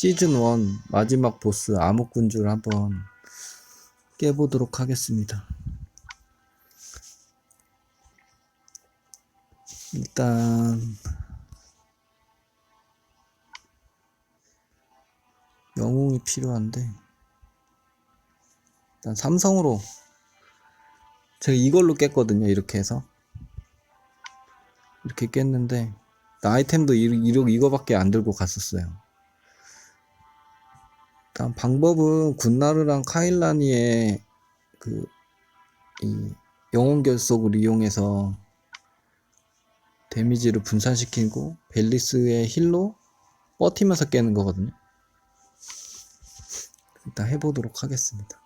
시즌 1 마지막 보스 암흑군주를 한번 깨보도록 하겠습니다. 일단 영웅이 필요한데 일단 삼성으로 제가 이걸로 깼거든요 이렇게 해서 이렇게 깼는데 아이템도 이, 이, 이거밖에 안 들고 갔었어요 일단 방법은 군나르랑 카일라니의 그 이 영혼 결속을 이용해서 데미지를 분산시키고 벨리스의 힐로 버티면서 깨는 거거든요. 일단 해보도록 하겠습니다.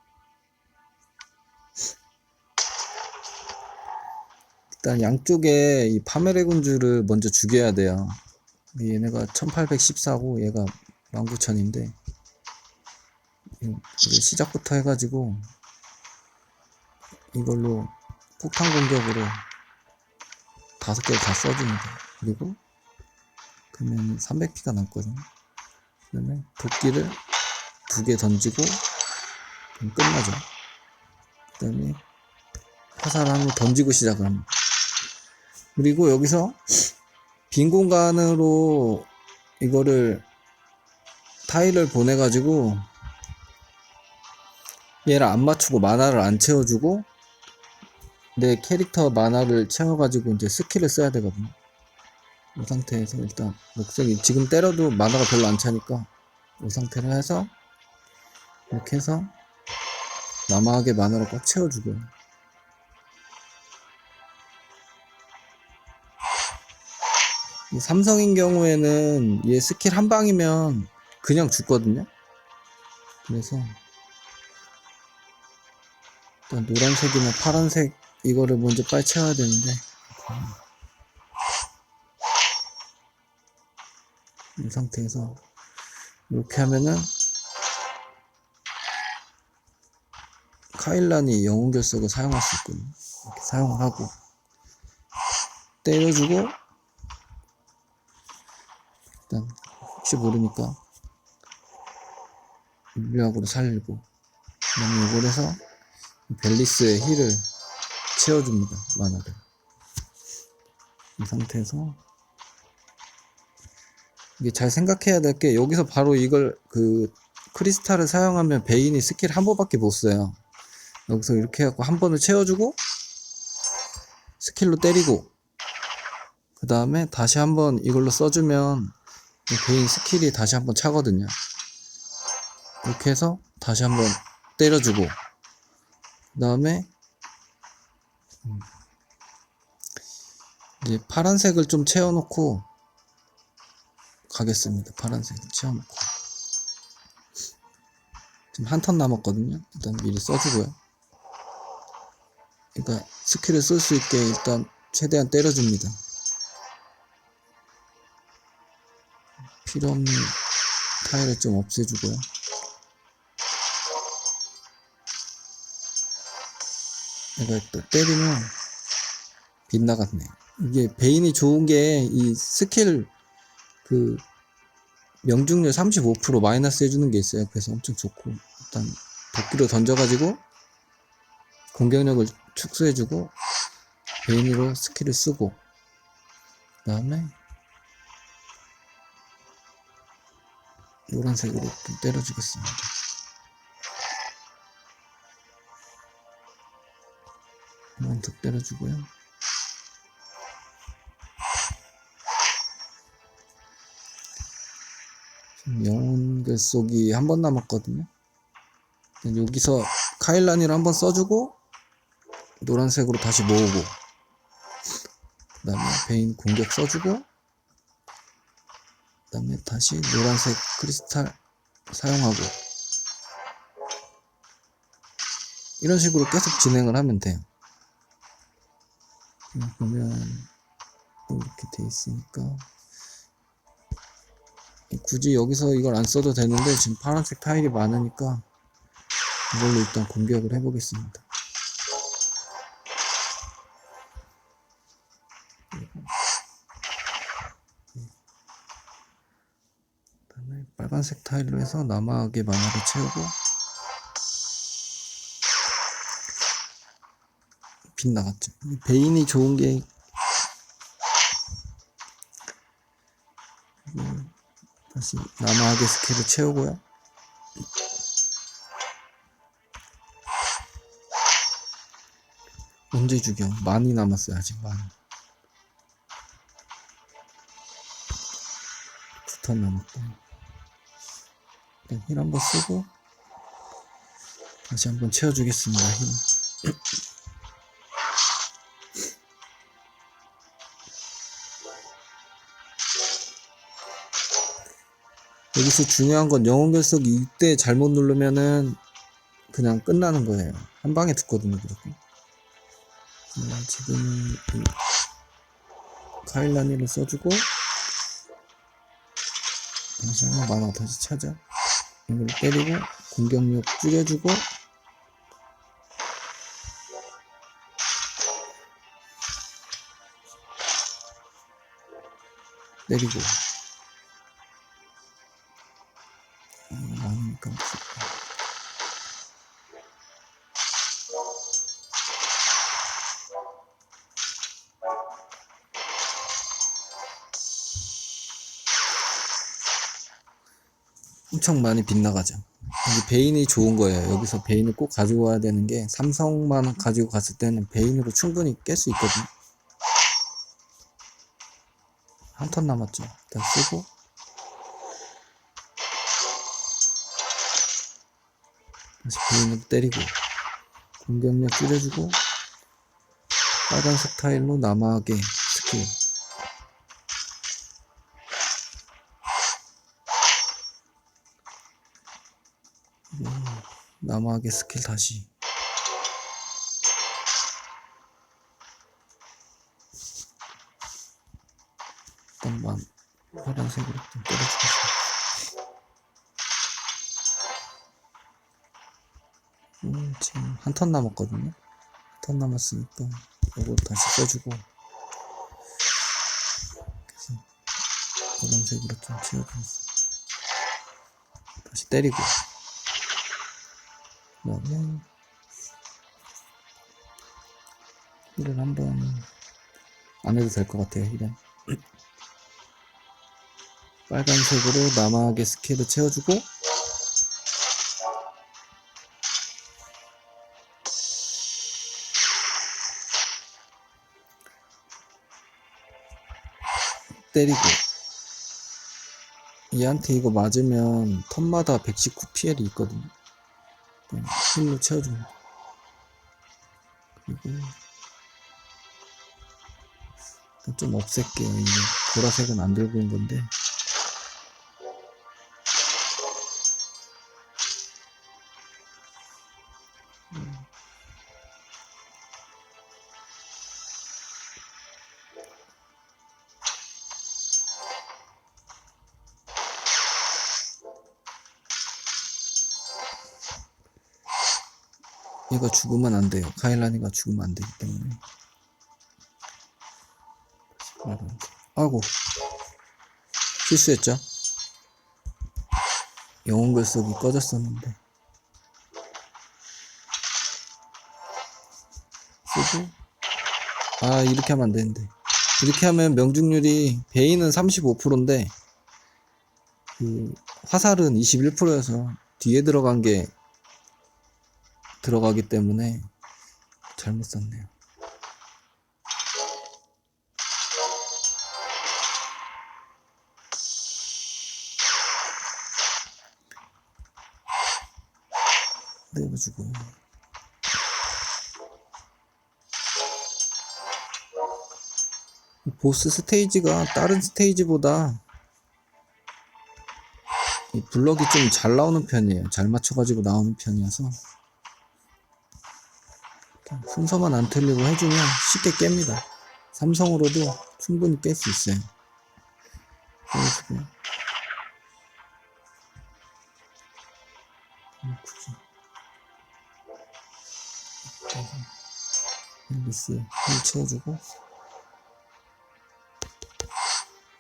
일단 양쪽에 이 파메레 군주를 먼저 죽여야 돼요. 얘네가 1814고 얘가 19,000인데 시작부터 해가지고 이걸로 폭탄 공격으로 다섯 개를 다 써줍니다. 그리고 그러면 300피가 남거든요. 그러면 도끼를 두 개 던지고 그럼 끝나죠. 그 다음에 화살함을 던지고 시작을 합니다. 그리고 여기서 빈 공간으로 이거를 타일을 보내가지고 얘를 안 맞추고 만화를 안 채워주고 내 캐릭터 만화를 채워가지고 이제 스킬을 써야 되거든요. 이 상태에서 일단 목적이 지금 때려도 만화가 별로 안 차니까 이 상태로 해서 이렇게 해서 남아하게 만화를 꽉 채워주고요. 이 삼성인 경우에는 얘 스킬 한 방이면 그냥 죽거든요. 그래서 노란색이나 파란색 이거를 먼저 채워야 되는데 이 상태에서 이렇게 하면은 카일란이 영웅 결석을 사용할 수 있거든요. 이렇게 사용을 하고 때려주고 일단 혹시 모르니까 물리학으로 살리고 그다음에 이걸 해서 벨리스의 힐을 채워줍니다 만화를. 이 상태에서 이게 잘 생각해야 될 게 여기서 바로 이걸 그 크리스탈을 사용하면 베인이 스킬 한 번밖에 못 써요. 여기서 이렇게 해갖고 한 번을 채워주고 스킬로 때리고 그 다음에 다시 한 번 이걸로 써주면 이 베인 스킬이 다시 한 번 차거든요. 이렇게 해서 다시 한 번 때려주고 그 다음에 이제 파란색을 좀 채워놓고 가겠습니다. 파란색을 채워놓고 지금 한 턴 남았거든요. 일단 미리 써주고요. 그러니까 스킬을 쓸 수 있게 일단 최대한 때려줍니다. 필요 없는 타일을 좀 없애주고요. 내가 또 때리면 빗나갔네. 이게 베인이 좋은 게 이 스킬 그 명중률 35% 마이너스 해주는 게 있어요. 그래서 엄청 좋고 일단 도끼로 던져가지고 공격력을 축소해주고 베인으로 스킬을 쓰고 그 다음에 노란색으로 좀 때려주겠습니다. 더 때려주고요. 영혼 결속이 한 번 남았거든요. 여기서 카일란이를 한 번 써주고 노란색으로 다시 모으고 그 다음에 베인 공격 써주고 그 다음에 다시 노란색 크리스탈 사용하고 이런 식으로 계속 진행을 하면 돼요. 보면 이렇게 돼 있으니까 굳이 여기서 이걸 안 써도 되는데 지금 파란색 타일이 많으니까 이걸로 일단 공격을 해보겠습니다. 빨간색 타일로 해서 남아하게 만화를 채우고 빛 나갔죠. 이 베인이 좋은 게 다시 남아하게 스킬을 채우고요. 언제 죽여? 많이 남았어요 아직 많이. 두턴 남았다. 일단 힐 한번 쓰고 다시 한번 채워주겠습니다. 힐. 여기서 중요한 건 영혼 결석 이때 잘못 누르면은 그냥 끝나는 거예요. 한 방에. 음, 지금은 이 카일라니를 써주고 다시 한번 만화 다시 찾아 이걸 때리고 공격력 줄여주고 때리고 엄청 많이 빗나가죠. 베인이 좋은 거예요. 여기서 베인을 꼭 가지고 와야 되는 게 삼성만 가지고 갔을 때는 베인으로 충분히 깰 수 있거든요. 한 턴 남았죠. 일단 쓰고 다시 베인으로 때리고 공격력 줄여주고 빨간색 타일로 남아하게 스킬 남아하게 스킬 다시. 일단만 파란색으로 좀 때려주겠습니다. 음, 지금 한 턴 남았거든요. 한 턴 남았으니까 이거 다시 써주고. 그래서 파란색으로 좀 채워주면서 다시 때리고 그다음에 힐을 한번 안 해도 될 것 같아요 힐은. 빨간색으로 남아하게 스킬을 채워주고 때리고 얘한테 이거 맞으면 턴마다 119 피해이 있거든요 힐로 채워줍니다. 그리고 좀 없앨게요. 이게 보라색은 안 들고 온 건데 음. 얘가 죽으면 안 돼요. 카일라니가 죽으면 안 되기 때문에. 아이고. 실수했죠? 영혼 결석이 꺼졌었는데. 쓰고. 아, 이렇게 하면 안 되는데. 이렇게 하면 명중률이, 베인은 35%인데, 그, 화살은 21%여서 뒤에 들어간 게 들어가기 때문에 잘못 썼네요. 내가지고 보스 스테이지가 다른 스테이지보다 이 블럭이 좀 잘 나오는 편이에요. 잘 맞춰가지고 나오는 편이어서 순서만 안 틀리고 해주면 쉽게 깹니다. 삼성으로도 충분히 깰 수 있어요. 그래가지고 음, 굳이 앨리스 힐 채워주고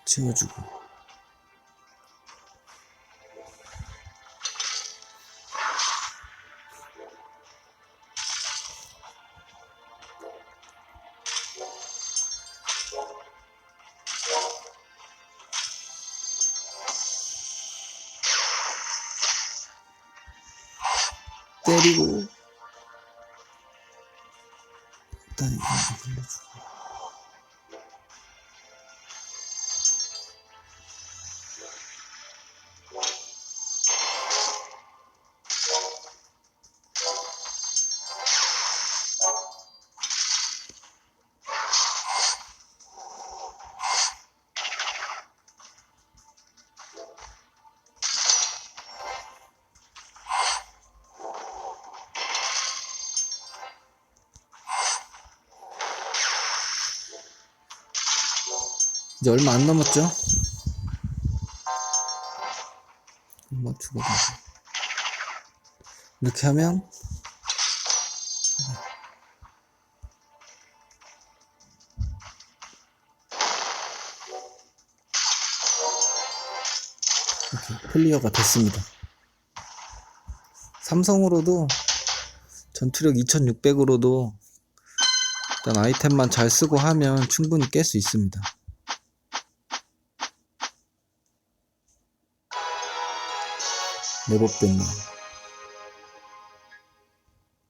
채워주고 때리고. 일단 이거 돌려주고 이제 얼마 안 남았죠? 한번 죽어봐. 이렇게 하면 이렇게 클리어가 됐습니다. 삼성으로도 전투력 2600으로도 일단 아이템만 잘 쓰고 하면 충분히 깰 수 있습니다. 내법됐네.